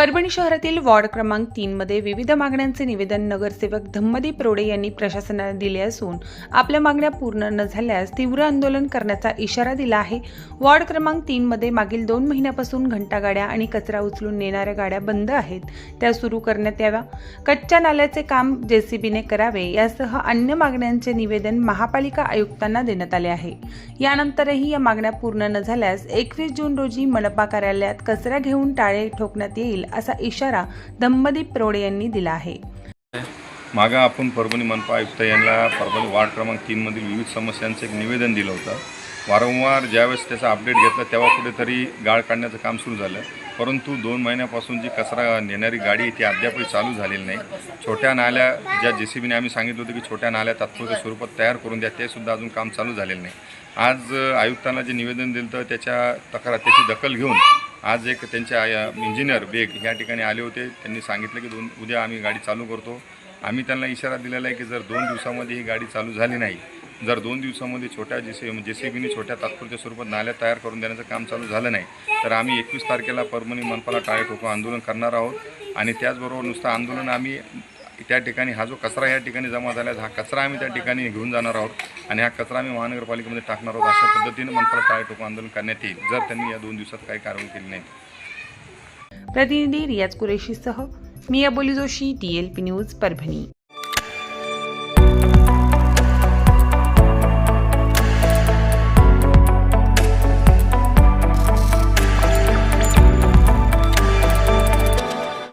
परभणी शहरातील वॉर्ड क्रमांक तीनमध्ये विविध मागण्यांचे निवेदन नगरसेवक धम्मदीप रोडे यांनी प्रशासनाला दिले असून आपल्या मागण्या पूर्ण न झाल्यास तीव्र आंदोलन करण्याचा इशारा दिला आहे. वॉर्ड क्रमांक तीनमध्ये मागील दोन महिन्यापासून घंटागाड्या आणि कचरा उचलून नेणाऱ्या गाड्या बंद आहेत. त्या सुरू करण्यात याव्या. कच्च्या नाल्याचे काम जेसीबीने करावे यासह अन्य मागण्यांचे निवेदन महापालिका आयुक्तांना देण्यात आले आहे. यानंतरही या मागण्या पूर्ण न झाल्यास एकवीस जून रोजी मनपा कार्यालयात कचरा घेऊन टाळे ठोकण्यात येईल असा इशारा धम्मदीप रोडे यांनी दिला आहे. मागं आपण परभणी मनपा आयुक्त यांना परभणी वार्ड क्रमांक तीनमधील विविध समस्यांचं एक निवेदन दिलं होतं. वारंवार ज्यावेळेस त्याचा अपडेट घेतला तेव्हा कुठेतरी गाळ काढण्याचं काम सुरू झालं. परंतु दोन महिन्यापासून जी कचरा नेणारी गाडी आहे ती अद्यापही चालू झालेली नाही. छोट्या नाल्या ज्या जे सी बीने आम्ही सांगितलं होतं की छोट्या नाल्या तात्पुरत्या स्वरूपात तयार करून द्या ते सुद्धा अजून काम चालू झालेलं नाही. आज आयुक्तांना जे निवेदन दिलं तर त्याच्या तक्रार त्याची दखल घेऊन आज एक त्यांचे इंजिनियर बेग या ठिकाणी आले होते. त्यांनी सांगितलं की दोन उद्या आम्ही गाडी चालू करतो. आम्ही त्यांना इशारा दिलेला आहे की जर दोन दिवसामध्ये ही गाडी चालू झाली नाही जर दोन दिवसामध्ये छोट्या जे म्हणजे सी जे सी बीने छोट्या तात्पुरत्या स्वरूपात नाल्या तयार करून देण्याचं काम चालू झालं नाही तर आम्ही एकवीस तारखेला परभणी मनपाला टाळे ठोको आंदोलन करणार आहोत. आणि त्याचबरोबर नुसतं आंदोलन आम्ही त्या ठिकाणी हा जो कचरा या ठिकाणी जमा झाला हा कचरा आम्ही त्या ठिकाणी घेऊन जाणार आहोत आणि हा कचरा आम्ही महानगरपालिकेमध्ये टाकणार आहोत अशा पद्धतीनं मंत्र टाळे ठोको आंदोलन करण्यात येईल. जर त्यांनी या दोन दिवसात काही कारवाई केली नाही. प्रतिनिधी रियाज कुरेशीसह मी Aboli Joshi T L P news Parbhani.